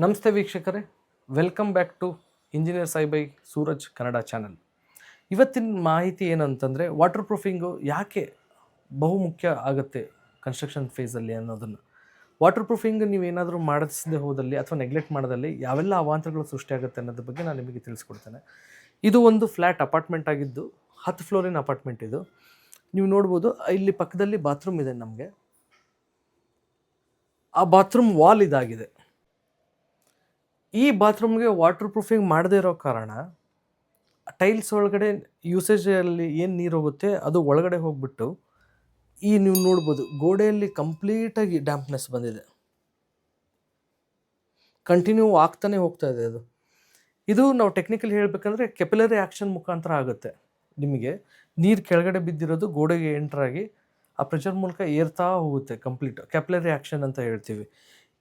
ನಮಸ್ತೆ ವೀಕ್ಷಕರೇ. Welcome back to engineer ಸಾಯಿಬೈ Suraj Kannada channel ಇವತ್ತಿನ ಮಾಹಿತಿ ಏನಂತಂದರೆ ವಾಟರ್ ಪ್ರೂಫಿಂಗು ಯಾಕೆ ಬಹುಮುಖ್ಯ ಆಗುತ್ತೆ ಕನ್ಸ್ಟ್ರಕ್ಷನ್ ಫೇಸಲ್ಲಿ ಅನ್ನೋದನ್ನು. ವಾಟರ್ ಪ್ರೂಫಿಂಗ್ ನೀವೇನಾದರೂ ಮಾಡಿಸದೆ ಹೋದಲ್ಲಿ ಅಥವಾ ನೆಗ್ಲೆಕ್ಟ್ ಮಾಡೋದಲ್ಲಿ ಯಾವೆಲ್ಲ ಅವಾಂತರಗಳು ಸೃಷ್ಟಿಯಾಗುತ್ತೆ ಅನ್ನೋದ್ರ ಬಗ್ಗೆ ನಾನು ನಿಮಗೆ ತಿಳಿಸ್ಕೊಡ್ತೇನೆ. ಇದು ಒಂದು ಫ್ಲ್ಯಾಟ್ ಅಪಾರ್ಟ್ಮೆಂಟ್ ಆಗಿದ್ದು ಹತ್ತು ಫ್ಲೋರಿನ ಅಪಾರ್ಟ್ಮೆಂಟ್ ಇದು. ನೀವು ನೋಡ್ಬೋದು, ಇಲ್ಲಿ ಪಕ್ಕದಲ್ಲಿ ಬಾತ್ರೂಮ್ ಇದೆ ನಮಗೆ. ಆ ಬಾತ್ರೂಮ್ ವಾಲ್ ಇದಾಗಿದೆ. ಈ ಬಾತ್ರೂಮ್ಗೆ ವಾಟರ್ ಪ್ರೂಫಿಂಗ್ ಮಾಡದೇ ಇರೋ ಕಾರಣ ಟೈಲ್ಸ್ ಒಳಗಡೆ ಯೂಸೇಜಲ್ಲಿ ಏನು ನೀರು ಹೋಗುತ್ತೆ ಅದು ಒಳಗಡೆ ಹೋಗ್ಬಿಟ್ಟು ಈ ನೀವು ನೋಡ್ಬೋದು ಗೋಡೆಯಲ್ಲಿ ಕಂಪ್ಲೀಟಾಗಿ ಡ್ಯಾಂಪ್ನೆಸ್ ಬಂದಿದೆ. ಕಂಟಿನ್ಯೂ ಆಗ್ತಾನೆ ಹೋಗ್ತಾ ಇದೆ ಅದು. ಇದು ನಾವು ಟೆಕ್ನಿಕಲಿ ಹೇಳಬೇಕಂದ್ರೆ ಕೆಪಿಲರಿ ಆ್ಯಕ್ಷನ್ ಮುಖಾಂತರ ಆಗುತ್ತೆ ನಿಮಗೆ. ನೀರು ಕೆಳಗಡೆ ಬಿದ್ದಿರೋದು ಗೋಡೆಗೆ ಎಂಟ್ರಾಗಿ ಆ ಪ್ರೆಷರ್ ಮೂಲಕ ಏರ್ತಾ ಹೋಗುತ್ತೆ ಕಂಪ್ಲೀಟ್ ಕ್ಯಾಪಿಲರಿ ಆ್ಯಕ್ಷನ್ ಅಂತ ಹೇಳ್ತೀವಿ.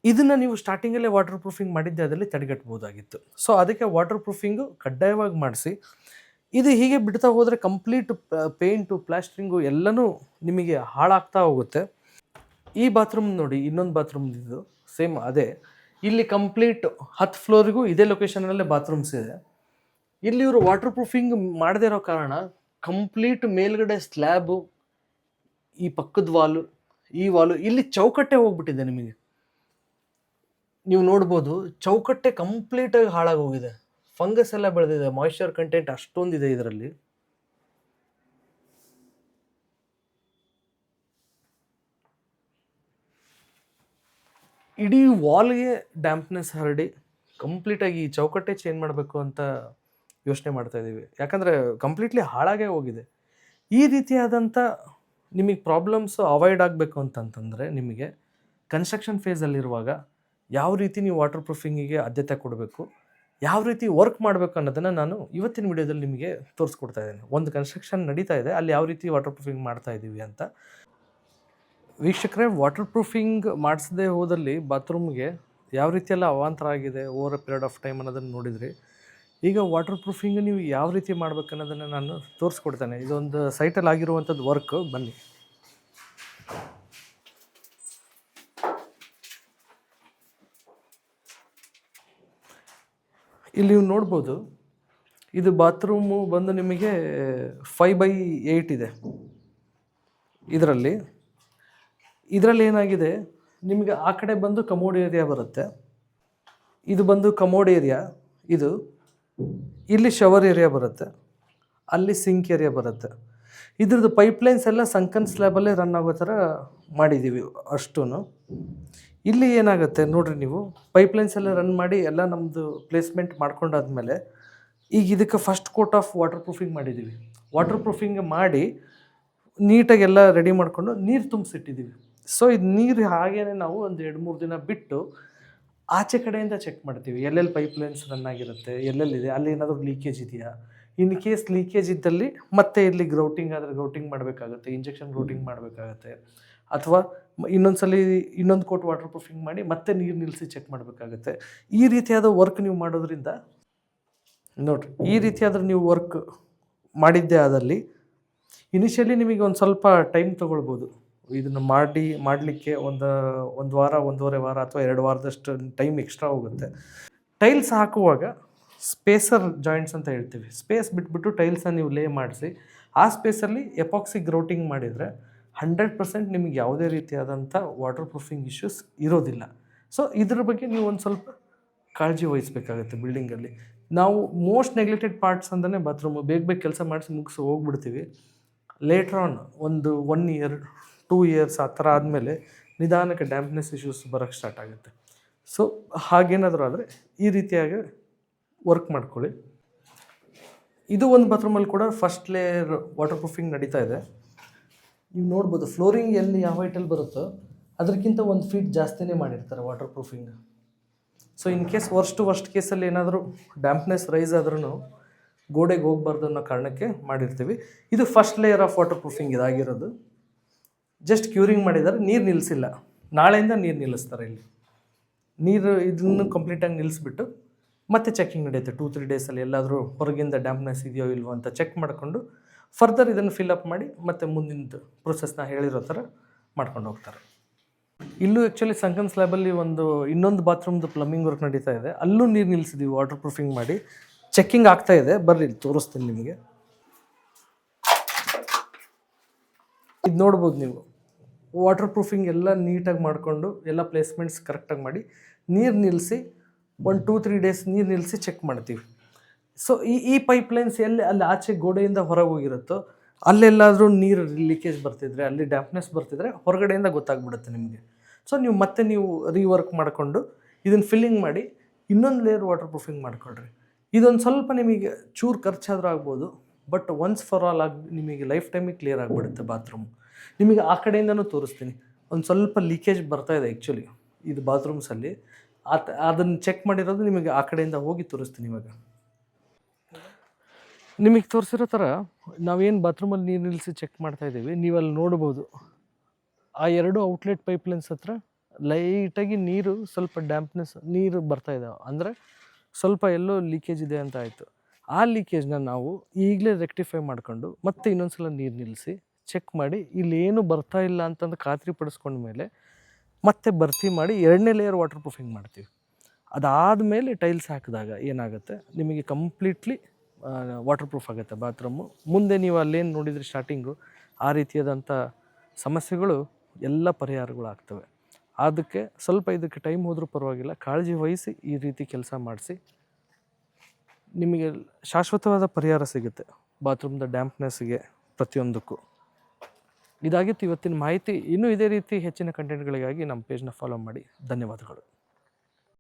ಇದನ್ನು ನೀವು ಸ್ಟಾರ್ಟಿಂಗಲ್ಲೇ ವಾಟರ್ ಪ್ರೂಫಿಂಗ್ ಮಾಡಿದ್ದೆ, ಅದರಲ್ಲಿ ತಡೆಗಟ್ಬೋದಾಗಿತ್ತು ಸೊ ಅದಕ್ಕೆ ವಾಟರ್ ಪ್ರೂಫಿಂಗು ಕಡ್ಡಾಯವಾಗಿ ಮಾಡಿಸಿ, ಇದು ಹೀಗೆ ಬಿಡ್ತಾ ಹೋದರೆ ಕಂಪ್ಲೀಟ್ ಪೇಂಟು ಪ್ಲಾಸ್ಟ್ರಿಂಗು ಎಲ್ಲನೂ ನಿಮಗೆ ಹಾಳಾಗ್ತಾ ಹೋಗುತ್ತೆ. ಈ ಬಾತ್ರೂಮ್ ನೋಡಿ, ಇನ್ನೊಂದು ಬಾತ್ರೂಮ್ ಇದು ಸೇಮ್ ಅದೇ. ಇಲ್ಲಿ ಕಂಪ್ಲೀಟ್ ಹತ್ತು ಫ್ಲೋರಿಗೂ ಇದೇ ಲೊಕೇಶನಲ್ಲೇ ಬಾತ್ರೂಮ್ಸ್ ಇದೆ. ಇಲ್ಲಿ ಇವರು ವಾಟರ್ ಪ್ರೂಫಿಂಗ್ ಮಾಡದೇ ಇರೋ ಕಾರಣ ಕಂಪ್ಲೀಟ್ ಮೇಲ್ಗಡೆ ಸ್ಲ್ಯಾಬು ಈ ಪಕ್ಕದ ವಾಲು ಈ ವಾಲು ಇಲ್ಲಿ ಚೌಕಟ್ಟೆ ಹೋಗ್ಬಿಟ್ಟಿದೆ ನಿಮಗೆ. ನೀವು ನೋಡ್ಬೋದು ಚೌಕಟ್ಟೆ ಕಂಪ್ಲೀಟಾಗಿ ಹಾಳಾಗಿ ಹೋಗಿದೆ ಫಂಗಸ್ ಎಲ್ಲ ಬೆಳೆದಿದೆ. ಮಾಯಿಶ್ಚರ್ ಕಂಟೆಂಟ್ ಅಷ್ಟೊಂದಿದೆ ಇದರಲ್ಲಿ. ಇಡೀ ವಾಲ್ಗೆ ಡ್ಯಾಂಪ್ನೆಸ್ ಹರಡಿ ಕಂಪ್ಲೀಟಾಗಿ ಈ ಚೌಕಟ್ಟೆ ಚೇಂಜ್ ಮಾಡಬೇಕು ಅಂತ ಯೋಚನೆ ಮಾಡ್ತಾ ಇದ್ದೀವಿ. ಯಾಕಂದರೆ ಕಂಪ್ಲೀಟ್ಲಿ ಹಾಳಾಗೇ ಹೋಗಿದೆ. ಈ ರೀತಿಯಾದಂಥ ನಿಮಗೆ ಪ್ರಾಬ್ಲಮ್ಸ್ ಅವಾಯ್ಡ್ ಆಗಬೇಕು ಅಂತಂತಂದರೆ ನಿಮಗೆ ಕನ್ಸ್ಟ್ರಕ್ಷನ್ ಫೇಸಲ್ಲಿರುವಾಗ ಯಾವ ರೀತಿ ನೀವು ವಾಟರ್ ಪ್ರೂಫಿಂಗಿಗೆ ಆದ್ಯತೆ ಕೊಡಬೇಕು, ಯಾವ ರೀತಿ ವರ್ಕ್ ಮಾಡಬೇಕು ಅನ್ನೋದನ್ನು ನಾನು ಇವತ್ತಿನ ವಿಡಿಯೋದಲ್ಲಿ ನಿಮಗೆ ತೋರಿಸ್ಕೊಡ್ತಾ ಇದ್ದೇನೆ. ಒಂದು ಕನ್ಸ್ಟ್ರಕ್ಷನ್ ನಡೀತಾ ಇದೆ, ಅಲ್ಲಿ ಯಾವ ರೀತಿ ವಾಟರ್ ಪ್ರೂಫಿಂಗ್ ಮಾಡ್ತಾ ಇದ್ದೀವಿ ಅಂತ. ವೀಕ್ಷಕರೇ ವಾಟರ್ ಪ್ರೂಫಿಂಗ್ ಮಾಡಿಸದೆ ಹೋದಲ್ಲಿ ಬಾತ್ರೂಮ್ಗೆ ಯಾವ ರೀತಿಯೆಲ್ಲ ಅವಾಂತರ ಆಗಿದೆ over a period of time ಅನ್ನೋದನ್ನು ನೋಡಿದ್ರಿ. ಈಗ ವಾಟರ್ ಪ್ರೂಫಿಂಗ್ ನೀವು ಯಾವ ರೀತಿ ಮಾಡ್ಬೇಕು ಅನ್ನೋದನ್ನು ನಾನು ತೋರಿಸ್ಕೊಡ್ತೇನೆ. ಇದೊಂದು ಸೈಟಲ್ಲಿ ಆಗಿರುವಂಥದ್ದು ವರ್ಕ್ ಬನ್ನಿ. ಇಲ್ಲಿ ನೀವು ನೋಡ್ಬೋದು, ಇದು ಬಾತ್ರೂಮು ಬಂದು ನಿಮಗೆ ಫೈವ್ ಬೈ ಏಯ್ಟ್ ಇದೆ. ಇದರಲ್ಲಿ ಇದರಲ್ಲಿ ಏನಾಗಿದೆ, ನಿಮಗೆ ಆ ಕಡೆ ಬಂದು ಕಮೋಡ್ ಏರಿಯಾ ಬರುತ್ತೆ. ಇದು ಬಂದು ಕಮೋಡ್ ಏರಿಯಾ ಇದು ಇಲ್ಲಿ ಶವರ್ ಏರಿಯಾ ಬರುತ್ತೆ. ಅಲ್ಲಿ ಸಿಂಕ್ ಏರಿಯಾ ಬರುತ್ತೆ. ಇದ್ರದ್ದು ಪೈಪ್ಲೈನ್ಸ್ ಎಲ್ಲ ಸಂಕನ್ ಸ್ಲ್ಯಾಬಲ್ಲೇ ರನ್ ಆಗೋ ಥರ ಮಾಡಿದ್ದೀವಿ ಅಷ್ಟೂ ಇಲ್ಲಿ ಏನಾಗುತ್ತೆ ನೋಡ್ರಿ ನೀವು ಪೈಪ್ಲೈನ್ಸ್ ಎಲ್ಲ ರನ್ ಮಾಡಿ ಎಲ್ಲ ನಮ್ಮದು ಪ್ಲೇಸ್ಮೆಂಟ್ ಮಾಡ್ಕೊಂಡಾದ್ಮೇಲೆ, ಈಗ ಇದಕ್ಕೆ first coat of waterproofing ಮಾಡಿದ್ದೀವಿ ವಾಟರ್ ಪ್ರೂಫಿಂಗ್ ಮಾಡಿ ನೀಟಾಗಿ ಎಲ್ಲ ರೆಡಿ ಮಾಡಿಕೊಂಡು ನೀರು ತುಂಬಿಸಿಟ್ಟಿದ್ದೀವಿ ಸೊ ಇದು ನೀರು ಹಾಗೇನೆ ನಾವು ಒಂದು ಎರಡು ಮೂರು ದಿನ ಬಿಟ್ಟು ಆಚೆ ಕಡೆಯಿಂದ ಚೆಕ್ ಮಾಡ್ತೀವಿ. ಎಲ್ಲೆಲ್ಲಿ ಪೈಪ್ಲೈನ್ಸ್ ರನ್ ಆಗಿರುತ್ತೆ ಎಲ್ಲೆಲ್ಲಿದೆ ಅಲ್ಲಿ ಏನಾದರೂ ಲೀಕೇಜ್ ಇದೆಯಾ? ಇನ್ ಕೇಸ್ ಲೀಕೇಜ್ ಇದ್ದಲ್ಲಿ ಮತ್ತೆ ಇಲ್ಲಿ ಗ್ರೌಟಿಂಗ್ ಆದರೆ ಗ್ರೌಟಿಂಗ್ ಮಾಡಬೇಕಾಗುತ್ತೆ ಇಂಜೆಕ್ಷನ್ ಗ್ರೌಟಿಂಗ್ ಮಾಡಬೇಕಾಗತ್ತೆ. ಅಥವಾ ಇನ್ನೊಂದ್ಸಲಿ ಇನ್ನೊಂದು ಕೋಟ್ ವಾಟರ್ ಪ್ರೂಫಿಂಗ್ ಮಾಡಿ ಮತ್ತೆ ನೀರು ನಿಲ್ಲಿಸಿ ಚೆಕ್ ಮಾಡಬೇಕಾಗುತ್ತೆ. ಈ ರೀತಿಯಾದ ವರ್ಕ್ ನೀವು ಮಾಡೋದ್ರಿಂದ, ನೋಡ್ರಿ, ಈ ರೀತಿಯಾದ ನೀವು ವರ್ಕ್ ಮಾಡಿದ್ದೇ ಆದಲ್ಲಿ ಇನಿಷಿಯಲಿ ನಿಮಗೆ ಒಂದು ಸ್ವಲ್ಪ ಟೈಮ್ ತೊಗೊಳ್ಬೋದು. ಇದನ್ನು ಮಾಡಿ, ಮಾಡಲಿಕ್ಕೆ ಒಂದು ಒಂದು ವಾರ, ಒಂದೂವರೆ ವಾರ ಅಥವಾ ಎರಡು ವಾರದಷ್ಟು ಟೈಮ್ ಎಕ್ಸ್ಟ್ರಾ ಹೋಗುತ್ತೆ. ಟೈಲ್ಸ್ ಹಾಕುವಾಗ ಸ್ಪೇಸರ್ ಜಾಯಿಂಟ್ಸ್ ಅಂತ ಹೇಳ್ತೀವಿ. ಸ್ಪೇಸ್ ಬಿಟ್ಬಿಟ್ಟು ಟೈಲ್ಸನ್ನು ನೀವು ಲೇ ಮಾಡಿಸಿ, ಆ ಸ್ಪೇಸಲ್ಲಿ ಎಪಾಕ್ಸಿ ಗ್ರೌಟಿಂಗ್ ಮಾಡಿದರೆ ಹಂಡ್ರೆಡ್ ಪರ್ಸೆಂಟ್ ನಿಮಗೆ ಯಾವುದೇ ರೀತಿಯಾದಂಥ ವಾಟರ್ ಪ್ರೂಫಿಂಗ್ ಇಶ್ಯೂಸ್ ಇರೋದಿಲ್ಲ. ಸೊ ಇದ್ರ ಬಗ್ಗೆ ನೀವು ಒಂದು ಸ್ವಲ್ಪ ಕಾಳಜಿ ವಹಿಸಬೇಕಾಗುತ್ತೆ ಬಿಲ್ಡಿಂಗಲ್ಲಿ ನಾವು ಮೋಸ್ಟ್ ನೆಗ್ಲೆಕ್ಟೆಡ್ ಪಾರ್ಟ್ಸ್ ಅಂತಲೇ ಬಾತ್ರೂಮ್ ಬೇಗ ಬೇಗ ಕೆಲಸ ಮಾಡಿಸಿ ಮುಗಿಸಿ ಹೋಗ್ಬಿಡ್ತೀವಿ. ಲೇಟ್ರ್ ಆನ್ ಒಂದು ಒನ್ ಇಯರ್ ಟೂ ಇಯರ್ಸ್ ಆ ಥರ ಆದಮೇಲೆ ನಿಧಾನಕ್ಕೆ ಡ್ಯಾಂಪ್ನೆಸ್ ಇಶ್ಯೂಸ್ ಬರೋಕ್ಕೆ ಸ್ಟಾರ್ಟ್ ಆಗುತ್ತೆ. ಸೊ ಹಾಗೇನಾದರೂ ಆದರೆ ಈ ರೀತಿಯಾಗಿ ವರ್ಕ್ ಮಾಡ್ಕೊಳ್ಳಿ. ಇದು ಒಂದು ಬಾತ್ರೂಮಲ್ಲಿ ಕೂಡ ಫಸ್ಟ್ ಲೇಯರ್ ವಾಟರ್ ಪ್ರೂಫಿಂಗ್ ನಡೀತಾ ಇದೆ. ನೀವು ನೋಡ್ಬೋದು ಫ್ಲೋರಿಂಗ್ ಎಲ್ಲಿ ಯಾವ ಹೈಟಲ್ಲಿ ಬರುತ್ತೋ ಅದಕ್ಕಿಂತ ಒಂದು ಫೀಟ್ ಜಾಸ್ತಿನೇ ಮಾಡಿರ್ತಾರೆ waterproofing so in case worst worst ಕೇಸಲ್ಲಿ ಏನಾದರೂ ಡ್ಯಾಂಪ್ನೆಸ್ ರೈಸ್ ಆದ್ರೂ ಗೋಡೆಗೆ ಹೋಗ್ಬಾರ್ದು ಅನ್ನೋ ಕಾರಣಕ್ಕೆ ಮಾಡಿರ್ತೀವಿ. ಇದು first layer of waterproofing ಇದಾಗಿರೋದು ಜಸ್ಟ್ ಕ್ಯೂರಿಂಗ್ ಮಾಡಿದ್ದಾರೆ, ನೀರು ನಿಲ್ಲಿಸಿಲ್ಲ ನಾಳೆಯಿಂದ ನೀರು ನಿಲ್ಲಿಸ್ತಾರೆ ಇಲ್ಲಿ. ನೀರು ಇದನ್ನು ಕಂಪ್ಲೀಟಾಗಿ ನಿಲ್ಲಿಸ್ಬಿಟ್ಟು ಮತ್ತೆ ಚೆಕಿಂಗ್ ನಡೆಯುತ್ತೆ. ಟೂ ತ್ರೀ ಡೇಸಲ್ಲಿ ಎಲ್ಲಾದರೂ ಹೊರಗಿಂದ ಡ್ಯಾಮ್ನೆಸ್ ಇದೆಯೋ ಇಲ್ವೋ ಅಂತ ಚೆಕ್ ಮಾಡಿಕೊಂಡು ಫರ್ದರ್ ಇದನ್ನು ಫಿಲ್ ಅಪ್ ಮಾಡಿ ಮತ್ತೆ ಮುಂದಿನ ಪ್ರೊಸೆಸ್ನ ಹೇಳಿರೋ ಥರ ಮಾಡ್ಕೊಂಡು ಹೋಗ್ತಾರೆ. ಇಲ್ಲೂ ಆ್ಯಕ್ಚುಲಿ ಸಂಕನ್ ಸ್ಲ್ಯಾಬಲ್ಲಿ ಒಂದು ಇನ್ನೊಂದು ಬಾತ್ರೂಮ್ದು ಪ್ಲಂಬಿಂಗ್ ವರ್ಕ್ ನಡೀತಾ ಇದೆ. ಅಲ್ಲೂ ನೀರು ನಿಲ್ಲಿಸಿದ್ದೀವಿ ವಾಟರ್ ಪ್ರೂಫಿಂಗ್ ಮಾಡಿ. ಚೆಕ್ಕಿಂಗ್ ಆಗ್ತಾ ಇದೆ. ಬರ್ರಿ ತೋರಿಸ್ತೀನಿ ನಿಮಗೆ. ಇದು ನೋಡ್ಬೋದು ನೀವು. ವಾಟರ್ ಪ್ರೂಫಿಂಗ್ ಎಲ್ಲ ನೀಟಾಗಿ ಮಾಡಿಕೊಂಡು ಎಲ್ಲ ಪ್ಲೇಸ್ಮೆಂಟ್ಸ್ ಕರೆಕ್ಟಾಗಿ ಮಾಡಿ ನೀರು ನಿಲ್ಲಿಸಿ ಒಂದು ಟೂ ತ್ರೀ ಡೇಸ್ ನೀರು ನಿಲ್ಲಿಸಿ ಚೆಕ್ ಮಾಡ್ತೀವಿ. ಸೊ ಈ ಈ ಪೈಪ್ಲೈನ್ಸ್ ಎಲ್ಲಿ, ಅಲ್ಲಿ ಆಚೆ ಗೋಡೆಯಿಂದ ಹೊರಗೆ ಹೋಗಿರುತ್ತೋ ಅಲ್ಲೆಲ್ಲಾದರೂ ನೀರು ಲೀಕೇಜ್ ಬರ್ತಿದ್ರೆ, ಅಲ್ಲಿ ಡ್ಯಾಂಪ್ನೆಸ್ ಬರ್ತಿದ್ರೆ ಹೊರಗಡೆಯಿಂದ ಗೊತ್ತಾಗ್ಬಿಡುತ್ತೆ ನಿಮಗೆ. ಸೊ ನೀವು ಮತ್ತೆ ನೀವು ರೀವರ್ಕ್ ಮಾಡಿಕೊಂಡು ಇದನ್ನು ಫಿಲ್ಲಿಂಗ್ ಮಾಡಿ ಇನ್ನೊಂದು ಲೇಯರ್ ವಾಟರ್ ಪ್ರೂಫಿಂಗ್ ಮಾಡ್ಕೊಳ್ರಿ. ಇದೊಂದು ಸ್ವಲ್ಪ ನಿಮಗೆ ಚೂರು ಖರ್ಚಾದರೂ ಆಗ್ಬೋದು ಬಟ್ ಒನ್ಸ್ ಫಾರ್ ಆಲ್ ಆಗಿ, ನಿಮಗೆ ಲೈಫ್ ಟೈಮಿಗೆ ಕ್ಲಿಯರ್ ಆಗಿಬಿಡುತ್ತೆ ಬಾತ್ರೂಮ್ ನಿಮಗೆ ಆ ಕಡೆಯಿಂದನೂ ತೋರಿಸ್ತೀನಿ. ಒಂದು ಸ್ವಲ್ಪ ಲೀಕೇಜ್ ಬರ್ತಾ ಇದೆ ಆ್ಯಕ್ಚುಲಿ ಇದು ಬಾತ್ರೂಮ್ಸಲ್ಲಿ ಆತ ಅದನ್ನು ಚೆಕ್ ಮಾಡಿರೋದು ನಿಮಗೆ ಆ ಕಡೆಯಿಂದ ಹೋಗಿ ತೋರಿಸ್ತೀನಿ ಇವಾಗ. ನಿಮಗೆ ತೋರಿಸಿರೋ ಥರ ನಾವೇನು ಬಾತ್ರೂಮಲ್ಲಿ ನೀರು ನಿಲ್ಲಿಸಿ ಚೆಕ್ ಮಾಡ್ತಾ ಇದ್ದೀವಿ. ನೀವು ಅಲ್ಲಿ ನೋಡ್ಬೋದು. ಆ ಎರಡು ಔಟ್ಲೆಟ್ ಪೈಪ್ಲೈನ್ಸ್ ಹತ್ರ ಲೈಟಾಗಿ ನೀರು, ಸ್ವಲ್ಪ ಡ್ಯಾಂಪ್ನೆಸ್ ನೀರು ಬರ್ತಾ ಇದ್ದಾವೆ ಅಂದರೆ ಸ್ವಲ್ಪ ಎಲ್ಲೋ ಲೀಕೇಜ್ ಇದೆ ಅಂತ ಆಯಿತು. ಆ ಲೀಕೇಜ್ನ ನಾವು ಈಗಲೇ ರೆಕ್ಟಿಫೈ ಮಾಡ್ಕೊಂಡು ಮತ್ತೆ ಇನ್ನೊಂದು ಸಲ ನೀರು ನಿಲ್ಲಿಸಿ ಚೆಕ್ ಮಾಡಿ ಇಲ್ಲಿ ಏನು ಬರ್ತಾ ಇಲ್ಲ ಅಂತಂದು ಖಾತ್ರಿ ಪಡಿಸ್ಕೊಂಡ ಮೇಲೆ ಮತ್ತೆ ಭರ್ತಿ ಮಾಡಿ ಎರಡನೇ ಲೇಯರ್ ವಾಟರ್ ಪ್ರೂಫಿಂಗ್ ಮಾಡ್ತೀವಿ. ಅದಾದ ಮೇಲೆ ಟೈಲ್ಸ್ ಹಾಕಿದಾಗ ಏನಾಗುತ್ತೆ? ನಿಮಗೆ ಕಂಪ್ಲೀಟ್ಲಿ ವಾಟರ್ ಪ್ರೂಫ್ ಆಗುತ್ತೆ ಬಾತ್ರೂಮು ಮುಂದೆ ನೀವು ಅಲ್ಲೇನು ನೋಡಿದರೆ ಸ್ಟಾರ್ಟಿಂಗು ಆ ರೀತಿಯಾದಂಥ ಸಮಸ್ಯೆಗಳು ಎಲ್ಲ ಪರಿಹಾರಗಳು ಆಗ್ತವೆ ಅದಕ್ಕೆ ಸ್ವಲ್ಪ ಇದಕ್ಕೆ ಟೈಮ್ ಹೋದರೂ ಪರವಾಗಿಲ್ಲ, ಕಾಳಜಿ ವಹಿಸಿ ಈ ರೀತಿ ಕೆಲಸ ಮಾಡಿಸಿ. ನಿಮಗೆ ಶಾಶ್ವತವಾದ ಪರಿಹಾರ ಸಿಗುತ್ತೆ ಬಾತ್ರೂಮ್ದ ಡ್ಯಾಂಪ್ನೆಸ್ಗೆ ಪ್ರತಿಯೊಂದಕ್ಕೂ. ಇದಾಗಿತ್ತು ಇವತ್ತಿನ ಮಾಹಿತಿ. ಇನ್ನೂ ಇದೇ ರೀತಿ ಹೆಚ್ಚಿನ ಕಂಟೆಂಟ್ಗಳಿಗಾಗಿ ನಮ್ಮ ಪೇಜ್ನ ಫಾಲೋ ಮಾಡಿ. ಧನ್ಯವಾದಗಳು.